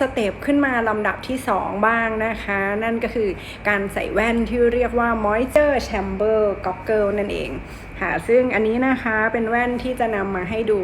สเต็ปขึ้นมาลำดับที่ 2 บ้างนะคะ นั่นก็คือการใส่แว่นที่เรียกว่า moisture chamber goggle นั่นเองค่ะ ซึ่งอันนี้นะคะเป็นแว่นที่จะนำมาให้ดู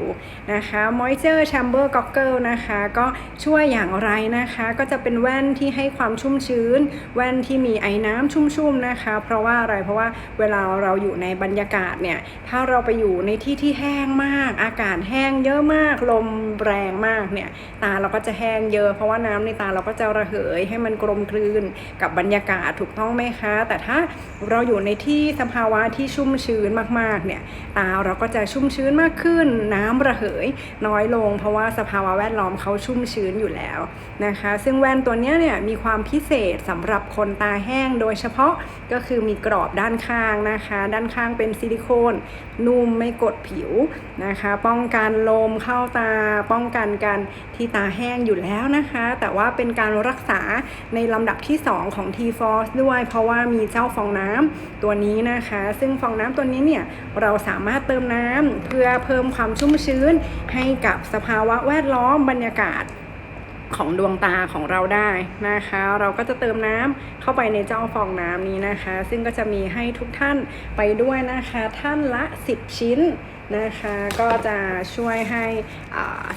นะคะ moisture chamber goggle นะคะ ก็ช่วยอย่างไรนะคะ ก็จะเป็นแว่นที่ให้ความชุ่มชื้น แว่นที่มีไอ้น้ำชุ่มๆนะคะ เพราะว่าอะไรเพราะว่าเวลาเราอยู่ในบรรยากาศเนี่ย ถ้าเราไปอยู่ในที่ที่แห้งมาก อากาศแห้งเยอะมาก ลมแรงมากเนี่ย ตาเราก็จะแห้งเยอะ เพราะว่าน้ำในตาเราก็จะระเหยให้มันกลมกลืนกับบรรยากาศถูกต้องไหมคะ แต่ถ้าเราอยู่ในที่สภาวะที่ชุ่มชื้นมากๆเนี่ยตาเราก็จะชุ่มชื้นมากขึ้น น้ำระเหยน้อยลง เพราะว่าสภาวะแวดล้อมเขาชุ่มชื้นอยู่แล้วนะคะ ซึ่งแว่นตัวนี้เนี่ยมีความพิเศษสำหรับคนตาแห้งโดยเฉพาะก็คือมีกรอบด้านข้างนะคะ ด้านข้างเป็นซิลิโคนนุ่มไม่กดผิวนะคะ ป้องกันลมเข้าตา ป้องกันการที่ตาแห้งอยู่แล้วนะคะ แต่ว่าเป็นการรักษาในลำดับที่ 2 ของ T-Force ด้วย เพราะว่ามีเจ้าฟองน้ำตัวนี้นะคะ ซึ่งฟองน้ำตัวนี้เนี่ยเราสามารถเติมน้ำเพื่อเพิ่มความชุ่มชื้นให้กับสภาวะแวดล้อมบรรยากาศของดวงตาของเราได้นะคะ เราก็จะเติมน้ำเข้าไปในเจ้าฟองน้ำนี้นะคะ ซึ่งก็จะมีให้ทุกท่านไปด้วยนะคะ ท่านละ 10 ชิ้น นะคะก็จะช่วยให้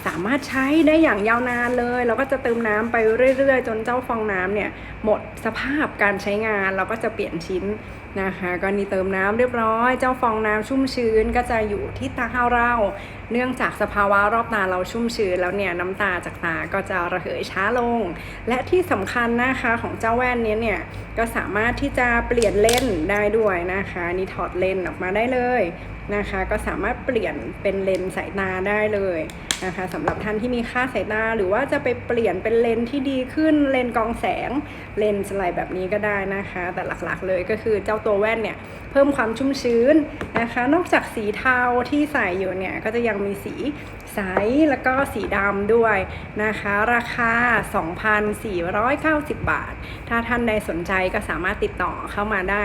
สามารถใช้ได้อย่างยาวนานเลย เราก็จะเติมน้ำไปเรื่อยๆ จนเจ้าฟองน้ำเนี่ยหมดสภาพการใช้งาน เราก็จะเปลี่ยนชิ้นนะคะก็นี่เติมน้ำเรียบร้อย เจ้าฟองน้ำชุ่มชื้นก็จะอยู่ที่ตาเรา เนื่องจากสภาวะรอบตาเราชุ่มชื้นแล้วเนี่ยน้ำตาจากตาก็จะระเหยช้าลง และที่สำคัญนะคะของเจ้าแว่นนี้เนี่ยก็สามารถที่จะเปลี่ยนเลนได้ด้วยนะคะนี่ถอดเลนออกมาได้เลย นะคะ ก็สามารถเปลี่ยนเป็นเลนส์สายตาได้เลยนะคะสำหรับท่านที่มีค่าสายตาหรือว่าจะไปเปลี่ยนเป็นเลนส์ที่ดีขึ้นเลนส์กองแสงเลนส์อะไรแบบนี้ก็ได้นะคะ แต่หลักๆเลยก็คือเจ้าตัวแว่นเนี่ยเพิ่มความชุ่มชื้นนะคะ นอกจากสีเทาที่ใส่อยู่เนี่ยก็จะยังมีสีใสแล้วก็สีดำด้วยนะคะ ราคา 2,490 บาท ถ้าท่านใดสนใจก็สามารถติดต่อเข้ามาได้